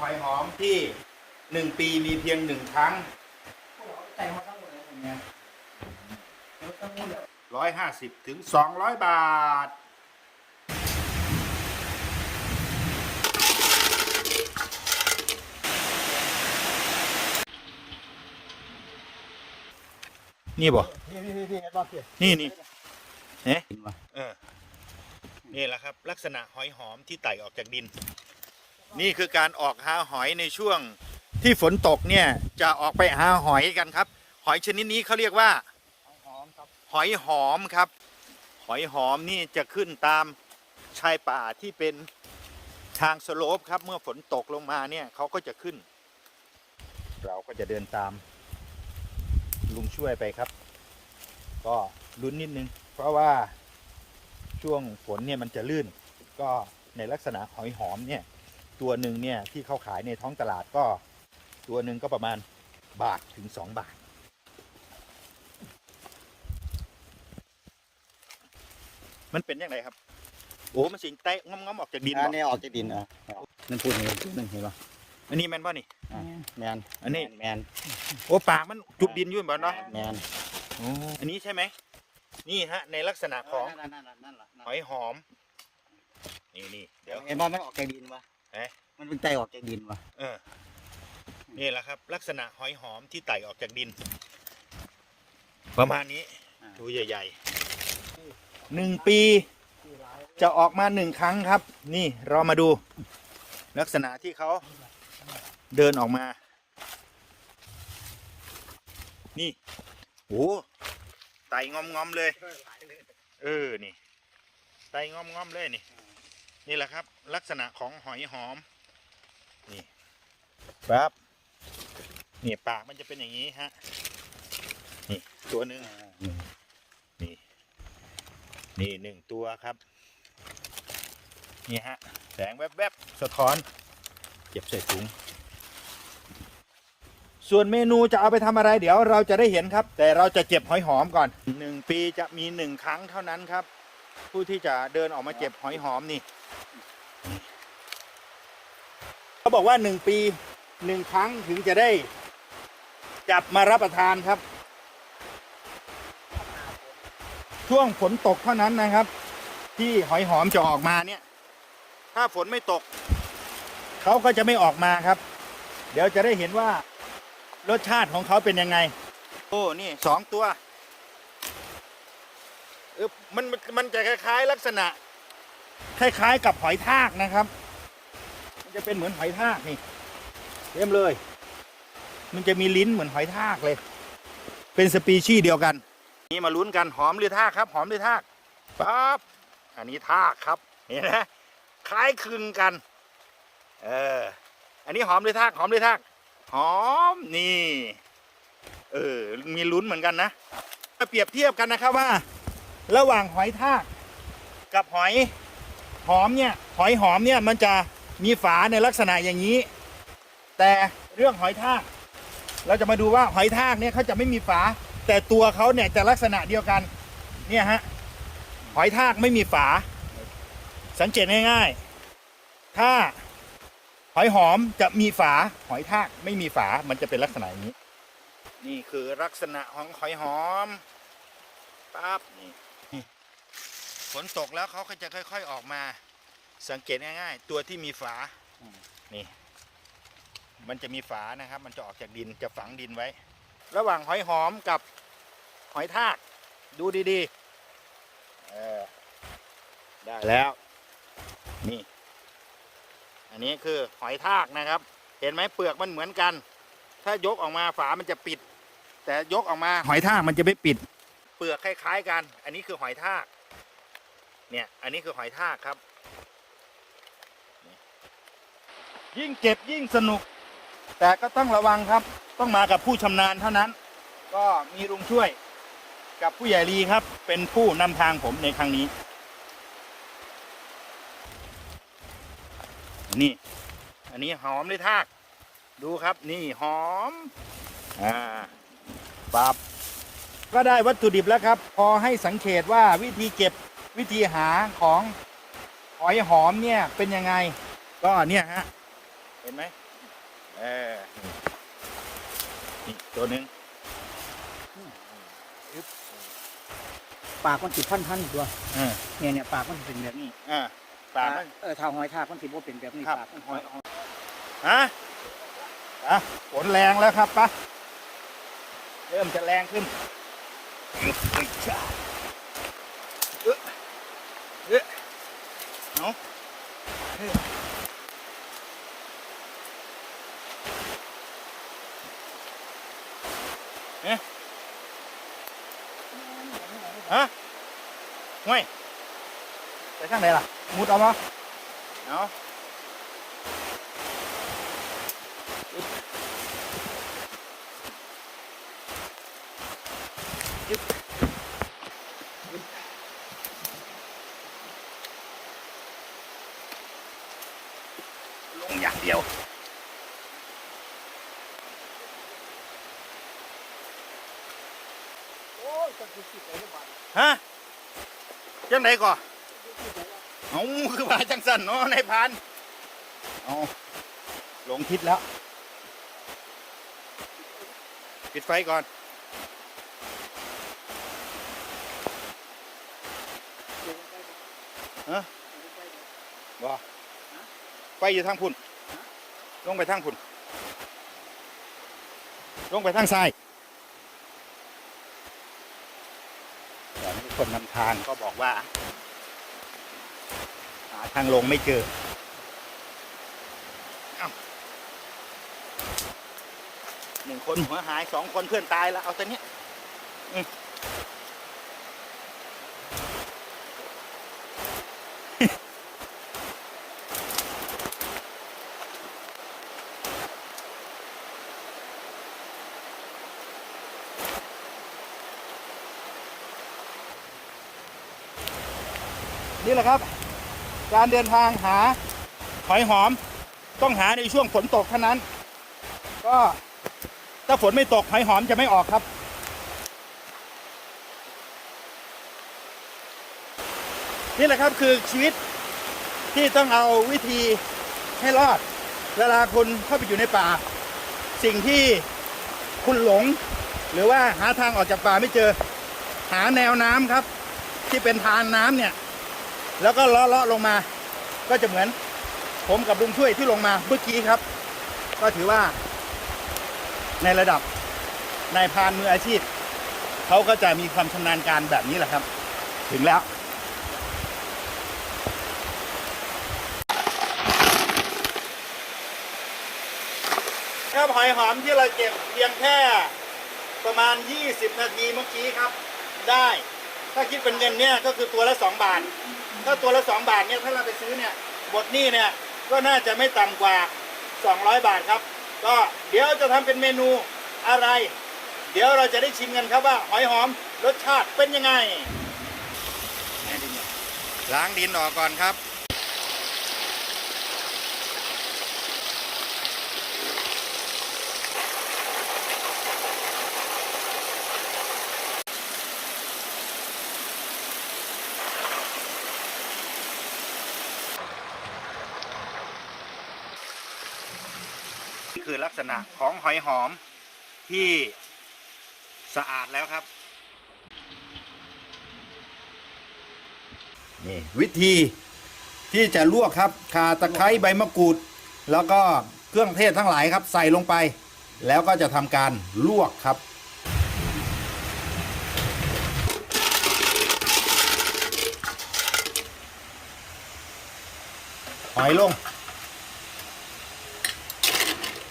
หอยหอมที่หนึ่งปีมีเพียงหนึ่งครั้งใจเขาตั้งเลยอย่างเงี้ยแล้วตั้งเลยร้อยห้าสิบถึงสองร้อยบาท นี่บ่พี่พี่พี่พี่เห็นป่ะพี่นี่นี่เอ๊ะเห็นป่ะเออนี่แหละครับ ลักษณะหอยหอมที่ไต่ออกจากดิน นี่คือการออกหาหอยในช่วงที่ฝนตกเนี่ยจะออกไปหาหอยกันครับ หอยชนิดนี้เขาเรียกว่าหอมครับหอยหอมครับ หอยหอมนี่จะขึ้นตามชายป่าที่เป็นทางสโลปครับ เมื่อฝนตกลงมาเนี่ยเขาก็จะขึ้น เราก็จะเดินตาม ลุงช่วยไปครับ ก็ลุ้นนิดนึง เพราะว่าช่วงฝนเนี่ยมันจะลื่น ก็ในลักษณะหอยหอมเนี่ย ตัวหนึ่งเนี่ยที่เขาขายในท้องตลาดก็ตัวหนึ่งก็ประมาณบาทถึงสองบาท มันเป็นยังไงครับ โอ้มันสิงแตะงอมๆออกจากดินอับ่นนี้ออกจากดินอะนั่นพูดหนึ่งพูดหนึ่งเห็นป่ะอันนี้แม่นป่ะนี่อะแมนอันนี้แมนโอ้ปากมันจุบดินอยู่บ่เนาะแมนโอ้อันนี้ใช่ไหมนี่ฮะ ในลักษณะของนั่นนั่นนั่นนั่นแหละหอยหอม นี่นี่เดี๋ยวเห็นป่ะมันออกจากดินป่ะ เอ๊ะมันเป็นใจออกจากดินป่ะเออนี่แหละครับ ลักษณะหอยหอมที่ไต่ออกจากดิน ประมาณนี้ดูใหญ่ๆหนึ่งปี จะออกมาหนึ่งครั้งครับ นี่เรามาดู ลักษณะที่เขาเดินออกมา นี่โอ้ไต่งอมๆเลย เออ นี่ ไต่งอมๆเลยนี่ นี่แหละครับ ลักษณะของหอยหอม นี่ครับนี่ปากมันจะเป็นอย่างนี้ฮะ นี่ตัวหนึ่งนี่ นี่หนึ่งตัวครับ นี่ฮะ แสงแวบๆ สะท้อน เก็บใส่ถุง ส่วนเมนูจะเอาไปทำอะไร เดี๋ยวเราจะได้เห็นครับ แต่เราจะเก็บหอยหอมก่อนหนึ่งปีจะมีหนึ่งครั้งเท่านั้นครับ ผู้ที่จะเดินออกมาเก็บหอยหอมนี่ เขาบอกว่าหนึ่งปีหนึ่งครั้งถึงจะได้ จับมารับประทานครับ ช่วงฝนตกเท่านั้นนะครับ ที่หอยหอมจะออกมาเนี่ย ถ้าฝนไม่ตก เขาก็จะไม่ออกมาครับ เดี๋ยวจะได้เห็นว่ารสชาติของเขาเป็นยังไง โอ้นี่สองตัวเออมันมันมันจะคล้ายๆลักษณะ คล้าย ๆ กับหอยทากนะครับ มันจะเป็นเหมือนหอยทากนี่เต็มเลย มันจะมีลิ้นเหมือนหอยทากเลย เป็นสปีชีส์เดียวกัน นี่มาลุ้นกันหอมหรือทากครับ หอมหรือทากปั๊บอันนี้ทากครับเห็นไหมคล้ายคลึงกัน เออ อันนี้หอมหรือทากหอมหรือทากหอมนี่ เออ มีลุ้นเหมือนกันนะมาเปรียบเทียบกันนะครับว่า ระหว่างหอยทาก กับหอยหอมเนี่ย หอยหอมเนี่ยมันจะ มีฝาในลักษณะอย่างนี้ แต่เรื่องหอยทาก เราจะมาดูว่าหอยทากเนี่ยเขาจะไม่มีฝา แต่ตัวเขาเนี่ยจะลักษณะเดียวกัน เนี่ยฮะหอยทากไม่มีฝา สังเกตง่ายๆ ถ้าหอยหอมจะมีฝาหอยทากไม่มีฝามันจะเป็นลักษณะอย่างนี้ นี่คือลักษณะของหอยหอมปั๊บนี่นี่ฝนตกแล้วเขาก็จะค่อย ๆออกมา สังเกตง่ายๆ ตัวที่มีฝานี่ มันจะมีฝานะครับ มันจะออกจากดินจะฝังดินไว้ ระหว่างหอยหอมกับหอยทาก ดูดีๆเออได้แล้ว นี่ อันนี้คือหอยทากนะครับ เห็นไหมเปลือกมันเหมือนกัน ถ้ายกออกมาฝามันจะปิด แต่ยกออกมาหอยทากมันจะไม่ปิด เปลือกคล้าย ๆ กัน อันนี้คือหอยทาก เนี่ย อันนี้คือหอยทากครับ ยิ่งเก็บยิ่งสนุก แต่ก็ต้องระวังครับ ต้องมากับผู้ชำนาญเท่านั้น ก็มีลุงช่วยกับผู้ใหญ่ลีครับ เป็นผู้นำทางผมในครั้งนี้ นี่ อันนี้หอมเลยทาก ดูครับนี่หอม อ่าปรับก็ได้วัตถุดิบแล้วครับ พอให้สังเกตว่าวิธีเก็บวิธีหาของหอยหอมเนี่ยเป็นยังไง ก็เนี่ยฮะ ห็นไหมเออนี่ตัวหนึ่งปากมันสิพันพันๆตัวเออเนี่ยเนี่ยปากมันสิเป็นแบบนี้อ่าปากมัน เออถ้าหอยทากมันสิบ่เป็นแบบนี้ครับ ปากมันหอยหอยฮะอะฝนแรงแล้วครับปะเริ่มจะแรงขึ้นเอ๊ะเอ๊ะเอาเอ๊ะ เอ๊ะฮะห่วยไปทางไหนล่ะ มุดเอามาเอาลงอย่างเดียว โอ้ยจังสิสิไปแล้วบาด ฮะจังไหนก่อเอาคือว่าจังสันเนาะในายพรานเอาหลงทิศแล้ว ปิดไฟก่อนฮะบ่ไฟอยู่ทางพุ่น ลงไปทางพุ่น ลงไปทางซ้ายแต่มี คนนำทางก็บอกว่าหาทางลงไม่เจอเอหนึ่งคนหัวหายสองคนเพื่อนตายแล้วเอาแต่เนี้ย แหละครับ การเดินทางหาหอยหอม ต้องหาในช่วงฝนตกเท่านั้น ก็ถ้าฝนไม่ตกหอยหอมจะไม่ออกครับ นี่แหละครับคือชีวิตที่ต้องเอาวิธีให้รอด เวลาคุณเข้าไปอยู่ในป่า สิ่งที่คุณหลง หรือว่าหาทางออกจากป่าไม่เจอ หาแนวน้ำครับ ที่เป็นทานน้ำเนี่ย แล้วก็เลาะเลาะลงมา ก็จะเหมือนผมกับลุงช่วยที่ลงมาเมื่อกี้ครับ ก็ถือว่า ในระดับนายพานมืออาชีพ เขาก็จะมีความชำนาญการแบบนี้แหละครับ ถึงแล้ว ครับหอยหอมที่เราเก็บเพียงแค่ประมาณ 20 นาทีเมื่อกี้ครับ ได้ ถ้าคิดเป็นเงินเนี่ยก็คือตัวละ 2 บาท ถ้าตัวละ 2 บาทเนี่ยถ้าเราไปซื้อเนี่ยบทหนี้เนี่ยก็น่าจะไม่ต่ำกว่า 200 บาทครับ ก็เดี๋ยวจะทำเป็นเมนูอะไร เดี๋ยวเราจะได้ชิมกันครับว่าหอยหอมรสชาติเป็นยังไงล้างดินออกก่อนครับ คือลักษณะของหอยหอมที่สะอาดแล้วครับ นี่วิธีที่จะลวกครับข่าตะไคร้ใบมะกรูด แล้วก็เครื่องเทศทั้งหลายครับ ใส่ลงไป แล้วก็จะทำการลวกครับหอยลง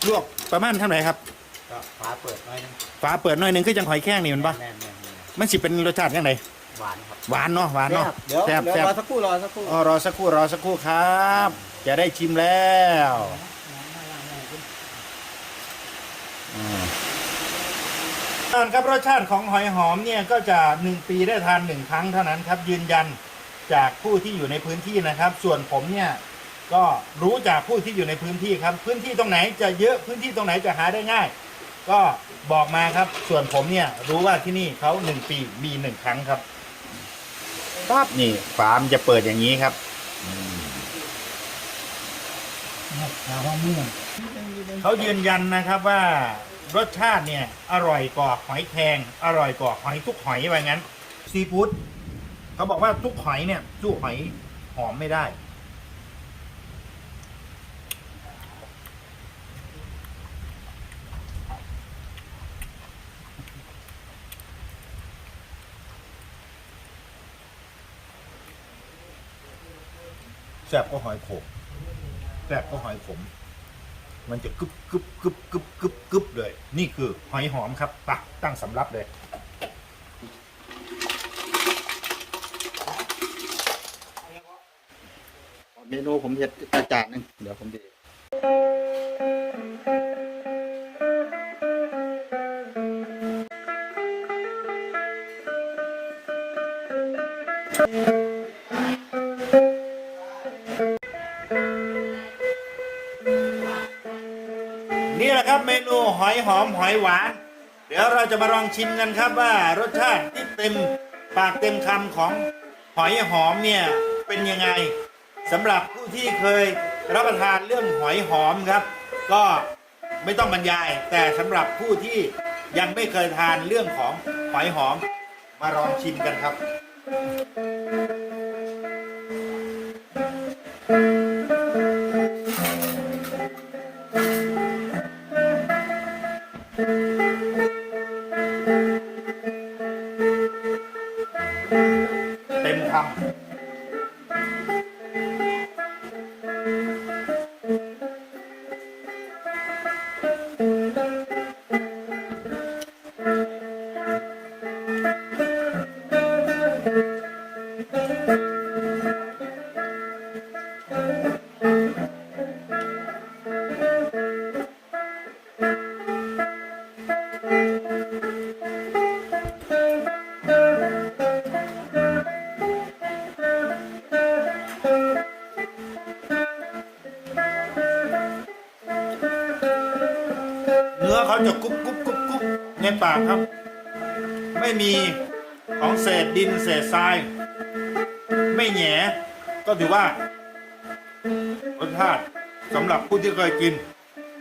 ลวกประมาณเท่าไหร่ครับก็ฝาเปิดหน่อยนึงฝาเปิดหน่อยหนึงคือจังหอยแข้งนี่มันปะแน่นๆมันสิเป็นรสชาติยังไงๆหวานครับหวานเนาะหวานเนาะเดี๋ยวแซ่บเดี๋ยวแซ่บรอสักครู่รอสักครู่อ๋อรอสักครู่รอสักครู่ครับ จะได้ชิมแล้วอืมอ่านครับรสชาติของหอยหอมเนี่ยก็จะหนึ่งปีได้ทานหนึ่งครั้งเท่านั้นครับยืนยันจากผู้ที่อยู่ในพื้นที่นะครับ ส่วนผมเนี่ย ก็รู้จากผู้ที่อยู่ในพื้นที่ครับ พื้นที่ตรงไหนจะเยอะพื้นที่ตรงไหนจะหาได้ง่าย ก็บอกมาครับ ส่วนผมเนี่ยรู้ว่าที่นี่เขาหนึ่งปีมีหนึ่งครั้งครับปั๊บนี่ฝามนจะเปิดอย่างนี้ครับหาห้องเมืองเขายืนยันนะครับว่ารสชาติเนี่ย อร่อยกว่าหอยแครงอร่อยกว่าหอยทุกหอยว่างั้นซีฟู้ดเขาบอกว่าทุกหอยเนี่ยสู้หอยหอมไม่ได้ แซ่บก็หอยขมแซ่บก็หอยขม มันจะกึบกึบกึบกึบกึบกึบเลย นี่คือหอยหอมครับปะตั้งสำรับเลย เมนูผมเห็ดอาจารย์นึงเดี๋ยวผมดี หอยหอมหอยหวาน เดี๋ยวเราจะมาลองชิมกันครับว่ารสชาติที่เต็มปากเต็มคำของหอยหอมเนี่ยเป็นยังไงสำหรับผู้ที่เคยรับประทานเรื่องหอยหอมครับ ก็ไม่ต้องบรรยาย แต่สำหรับผู้ที่ยังไม่เคยทานเรื่องของหอยหอม มาลองชิมกันครับเต็ เนื้อเขาจะกรุบกรุบกรุบกรุบในปากครับ ไม่มีของเศษดินเศษทราย ไม่แหงก็ถือว่ารสชาติสำหรับผู้ที่เคยกิน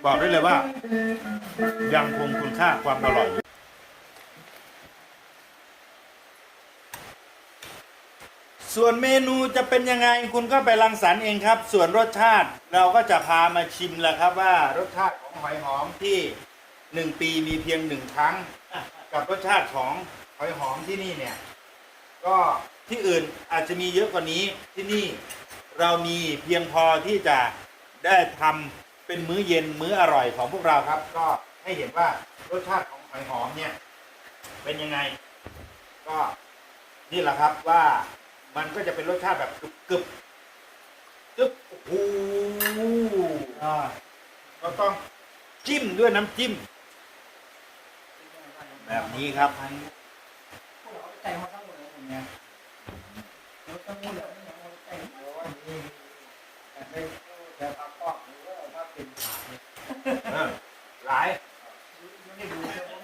บอกได้เลยว่า ยังคงคุณค่าความอร่อยอยู่ส่วนเมนูจะเป็นยังไงคุณก็ไปรังสรรค์เองครับ ส่วนรสชาติเราก็จะพามาชิมแหละครับว่ารสชาติของหอยหอมที่หนึ่งปีมีเพียงหนึ่งครั้ง กับรสชาติของหอยหอมที่นี่เนี่ย ก็ที่อื่นอาจจะมีเยอะกว่านี้ที่นี่เรามีเพียงพอที่จะได้ทำเป็นมื้อเย็นมื้ออร่อยของพวกเราครับ ก็ให้เห็นว่ารสชาติของหอยหอมเนี่ยเป็นยังไง ก็นี่แหละครับว่ามันก็จะเป็นรสชาติแบบกึบกึบกึบโอ้โหอ่าก็ต้องจิ้มด้วยน้ำจิ้ม แบบนี้ครับพวกเราใจเขาทั้งหม ต้ว่ามีแต่งพื่แต่ไม่พ่อหรือว่าถ้าเป็นหลายหลาย